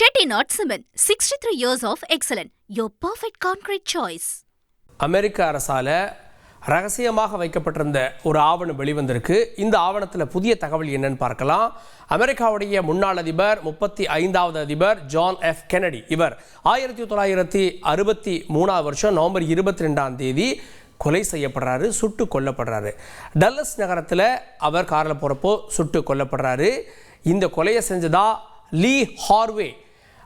Chettinad cement sixty three years of excellence your perfect concrete choice அமெரிக்க அரசால் ரகசியமாக வைக்கப்பட்டிருந்த ஒரு ஆவணம் வெளிவந்திருக்கு. இந்த ஆவணத்தில் புதிய தகவல் என்னன்னு பார்க்கலாம். அமெரிக்காவுடைய முன்னாள் அதிபர் முப்பத்தி ஐந்தாவது அதிபர் ஜான் எஃப் கெனடி இவர் ஆயிரத்தி தொள்ளாயிரத்தி அறுபத்தி மூணாவது வருஷம் நவம்பர் இருபத்தி ரெண்டாம் தேதி கொலை செய்யப்படுறாரு சுட்டு கொல்லப்படுறாரு. டல்லஸ் நகரத்தில் அவர் காரில் போகிறப்போ சுட்டு கொல்லப்படுறாரு. இந்த கொலையை செஞ்சதா லீ ஹார்வே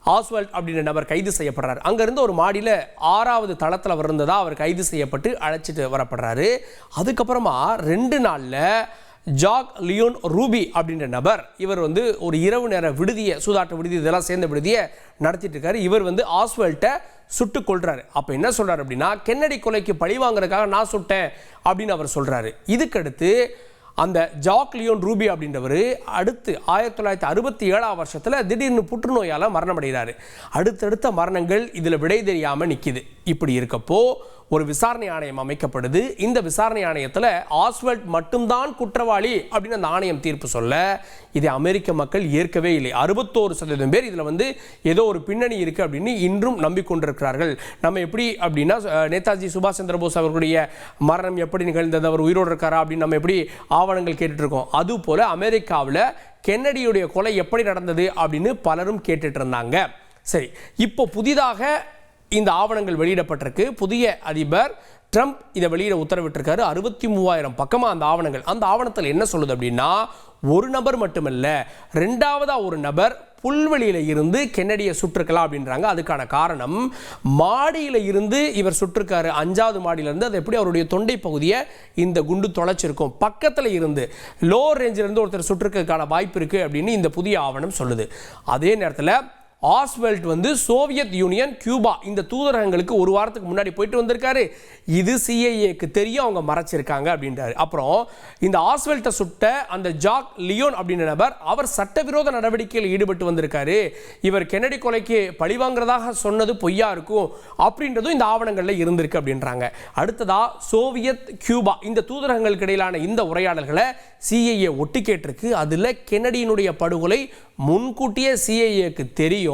ஆஸ்வல்ட் அப்படின்ற நபர் கைது செய்யப்படுறாரு. அங்கேருந்து ஒரு மாடியில் ஆறாவது தளத்தில் அவர் அவர் கைது செய்யப்பட்டு அழைச்சிட்டு வரப்படுறாரு. அதுக்கப்புறமா ரெண்டு நாளில் ஜாக் லியோன் ரூபி அப்படின்ற நபர் இவர் வந்து ஒரு இரவு நேர விடுதியை சூதாட்ட விடுதி இதெல்லாம் சேர்ந்த விடுதியை நடத்திட்டு இருக்காரு. இவர் வந்து ஆஸ்வல்ட்டை சுட்டு கொள்றாரு அப்போ என்ன சொல்கிறார் அப்படின்னா கென்னடி கொலைக்கு பழி வாங்குறதுக்காக நான் சுட்டேன் அப்படின்னு அவர் சொல்கிறாரு இதுக்கடுத்து அந்த ஜாக் லியோன் ரூபி அப்படின்றவர் அடுத்து ஆயிரத்தி தொள்ளாயிரத்தி அறுபத்தி ஏழாம் வருஷத்தில் திடீர்னு புற்றுநோயால் மரணமடைகிறார். அடுத்தடுத்த மரணங்கள் இதில் விடை தெரியாமல் நிற்கிது இப்படி இருக்கப்போ ஒரு விசாரணை ஆணையம் அமைக்கப்படுது. இந்த விசாரணை ஆணையத்தில் ஆஸ்வல்ட் மட்டும்தான் குற்றவாளி அப்படின்னு அந்த ஆணையம் தீர்ப்பு சொல்ல இதை அமெரிக்க மக்கள் ஏற்கவே இல்லை. அறுபத்தோரு சதவீதம் பேர் இதில் வந்து ஏதோ ஒரு பின்னணி இருக்குது அப்படின்னு இன்றும் நம்பிக்கொண்டிருக்கிறார்கள். நம்ம எப்படி அப்படின்னா நேதாஜி சுபாஷ் சந்திர போஸ் அவர்களுடைய மரணம் எப்படி நிகழ்ந்தது அவர் உயிரோடு இருக்காரா அப்படின்னு நம்ம எப்படி ஆவணங்கள் கேட்டுட்ருக்கோம் இருக்கோம் அது அமெரிக்காவில் கென்னடியுடைய கொலை எப்படி நடந்தது அப்படின்னு பலரும் கேட்டுட்டு இருந்தாங்க சரி இப்போ புதிதாக இந்த ஆவணங்கள் வெளியிடப்பட்டிருக்கு. புதிய அதிபர் ட்ரம்ப் இதை வெளியிட உத்தரவிட்டிருக்காரு. அறுபத்தி மூவாயிரம் பக்கமாக அந்த ஆவணங்கள். அந்த ஆவணத்தில் என்ன சொல்லுது அப்படின்னா ஒரு நபர் மட்டுமல்ல ரெண்டாவதாக ஒரு நபர் புல்வெளியில் இருந்து கென்னடியை சுற்றுக்கலாம் அப்படின்றாங்க. அதுக்கான காரணம் மாடியில் இருந்து இவர் சுட்டிருக்காரு அஞ்சாவது மாடியில இருந்து அது எப்படி அவருடைய தொண்டை பகுதியை இந்த குண்டு தொலைச்சிருக்கும். பக்கத்தில் இருந்து லோ ரேஞ்சிலிருந்து ஒருத்தர் சுட்டிருக்கிறதுக்கான வாய்ப்பு இருக்குது அப்படின்னு இந்த புதிய ஆவணம் சொல்லுது. அதே நேரத்தில் ஆஸ்வெல்ட் வந்து சோவியத் யூனியன் கியூபா இந்த தூதரகங்களுக்கு ஒரு வாரத்துக்கு முன்னாடி போயிட்டு வந்திருக்காரு. இது சிஐஏக்கு தெரியும் அவங்க மறைச்சிருக்காங்க அப்படின்றாரு. அப்புறம் இந்த ஆஸ்வெல்ட்டை சுட்ட அந்த ஜாக் லியோன் அப்படின்ற நபர் அவர் சட்டவிரோத நடவடிக்கையில் ஈடுபட்டு வந்திருக்காரு. இவர் கெனடி கொலைக்கு பழிவாங்கிறதாக சொன்னது பொய்யா இருக்கும் அப்படின்றதும் இந்த ஆவணங்களில் இருந்திருக்கு அப்படின்றாங்க. அடுத்ததா சோவியத் கியூபா இந்த தூதரகங்களுக்கு இடையிலான இந்த உரையாடல்களை சிஐஏ ஒட்டி கேட்டிருக்கு அதில் கெனடியினுடைய படுகொலை முன்கூட்டியே சிஐஏக்கு தெரியும்.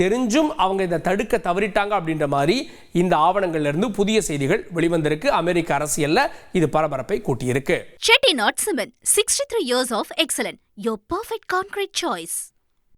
தெரிஞ்சும் அவங்க இதை தடுக்க தவறிட்டாங்க அப்படின்ற மாதிரி இந்த ஆவணங்கள்ல இருந்து புதிய செய்திகள் வெளிவந்திருக்கு. அமெரிக்க அரசியல்ல இது பரபரப்பை கூட்டியிருக்கு. Chettinad cement sixty three years of excellence your perfect concrete choice